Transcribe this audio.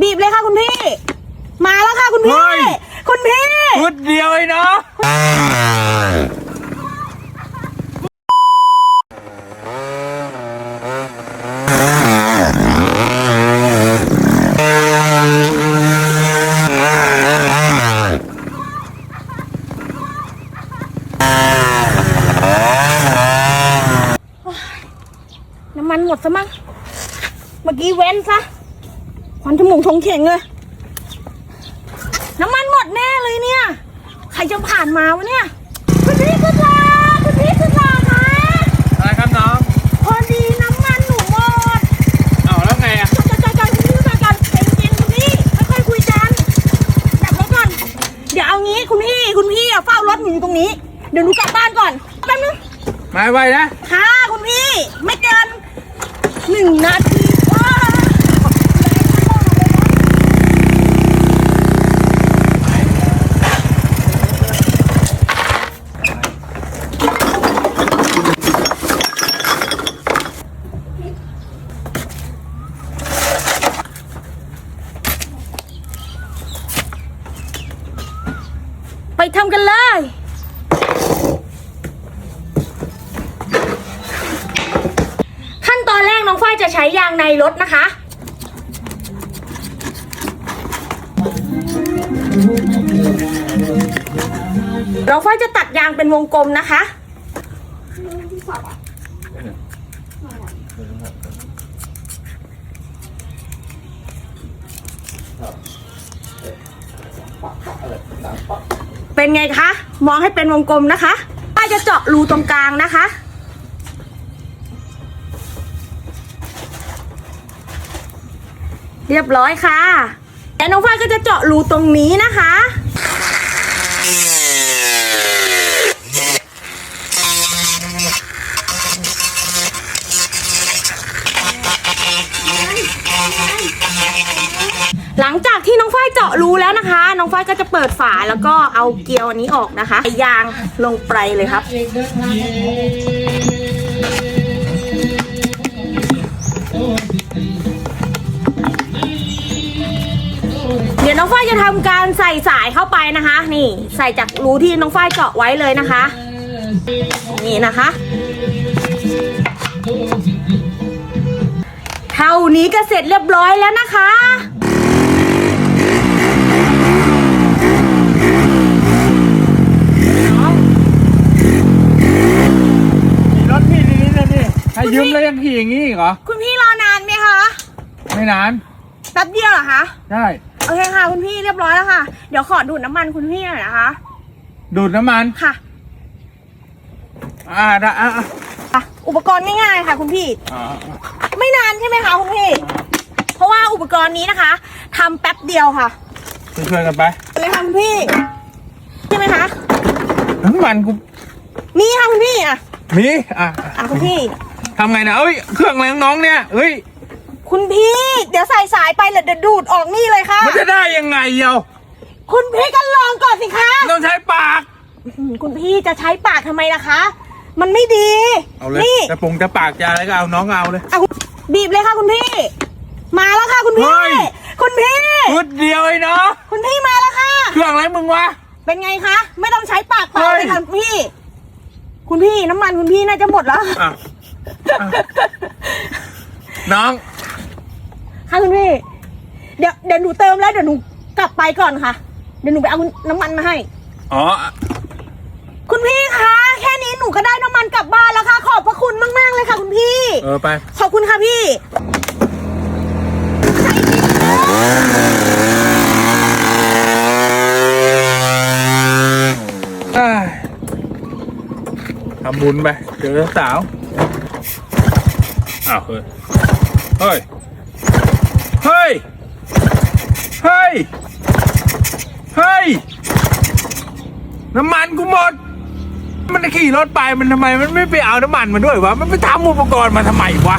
บีบเลยค่ะคุณพี่ มาแล้วค่ะคุณพี่ เฮ้ย คุณพี่พุดเดียวไอ้เนาะน้ำมันหมดซะมั้ง เมื่อกี้เว้นซะ ควันจมูกชงเข่งเลย น้ำมันหมดแน่เลยเนี่ย ใครจะผ่านมาวะเนี่ย คุณพี่สุดลาคุณพี่สุดลาคะอะไรครับน้องพอดีน้ำมันหนูหมดเอาแล้วไงอะจัดการการคุณพี่จัดการใจเย็นๆคุณพี่ค่อยๆคุยกันดับรถก่อน เดี๋ยวเอางี้คุณพี่คุณพี่อะเฝ้ารถหนูอยู่ตรงนี้ เดี๋ยวหนูกลับบ้านก่อนแป๊บนึงมาไวนะ ค่ะคุณพี่ ไม่เกินหนึ่งนาทีว้า ไป ทำกันเลย ขั้นตอนแรกน้องฝ้ายจะใช้ยางในรถนะคะ น้องฝ้ายจะตัดยางเป็นวงกลมนะคะ เป็นไงคะ มองให้เป็นวงกลมนะคะป้าจะเจาะรูตรงกลางนะคะ เรียบร้อยค่ะแล้วน้องฝ้ายก็จะเจาะรูตรงนี้นะคะหลังจากที่ เจาะรูแล้วนะคะ น้องฝ้ายก็จะเปิดฝาแล้วก็เอาเกลียวอันนี้ออกนะคะใส่ยางลงไปเลยครับ เดี๋ยวน้องฝ้ายจะทำการใส่สายเข้าไปนะคะ นี่ใส่จากรูที่น้องฝ้ายเจาะไว้เลยนะคะ นี่นะคะ เท่านี้ก็เสร็จเรียบร้อยแล้วนะคะ นี่ให้ยืมแล้วยังขี่อย่างนี้อีกเหรอ คุณพี่รอนานไหมคะไม่นานแป๊บเดียวเหรอคะ ได้โอเคค่ะ คุณพี่เรียบร้อยแล้วค่ะ เดี๋ยวขอดูดน้ำมันคุณพี่หน่อยนะคะ ดูดน้ำมัน ค่ะอ่าได้อะอะอะอุปกรณ์ง่ายๆค่ะ คุณพี่ อ่าไม่นานใช่ไหมคะคุณพี่ เพราะว่าอุปกรณ์นี้นะคะทำแป๊บเดียวค่ะช่วยๆกันไปเลยค่ะคุณพี่ใช่ไหมคะน้ำมันกูนี่ค่ะคุณพี่อะมีอะอะคุณพี่ ทำไงนะเอ้ยเครื่องอะไรของน้องเนี่ยเฮ้ยคุณพี่ เดี๋ยวใส่สายไปแล้วเดี๋ยวดูดออกนี่เลยค่ะ มันจะได้ยังไงเยาคุณพี่ก็ลองก่อนสิคะต้องใช้ปาก อืมคุณพี่จะใช้ปากทำไมล่ะคะ มันไม่ดีเอาเลยนี่จะปรุงจะปากจะอะไรก็เอาน้องเอาเลย เอาบีบเลยค่ะคุณพี่ มาแล้วค่ะคุณพี่เฮ้ยคุณพี่พุดเดียวไอ้เนาะคุณพี่มาแล้วค่ะ เครื่องอะไรมึงวะ เป็นไงคะ ไม่ต้องใช้ปากเปล่าเฮ้ยเลยค่ะคุณพี่ คุณพี่น้ำมันคุณพี่น่าจะหมดแล้ว อะอะ น้อง ค่ะคุณพี่ เดี๋ยวเดี๋ยวหนูเติมแล้วเดี๋ยวหนูกลับไปก่อนค่ะ เดี๋ยวหนูไปเอาน้ำมันมาให้ อ๋อ คุณพี่คะแค่นี้หนูก็ได้น้ำมันกลับบ้านแล้วค่ะ ขอบพระคุณมากๆเลยค่ะ คุณพี่ เออไป ขอบคุณค่ะพี่เอ้ยทำบุญไป เจอสาว อ้าวเฮ้ย เฮ้ย เฮ้ย เฮ้ย เฮ้ย น้ำมันกูหมด มันขี่รถไปมันทำไม มันไม่ไปเอาน้ำมันมาด้วยวะ มันไปทำอุปกรณ์มาทำไมวะ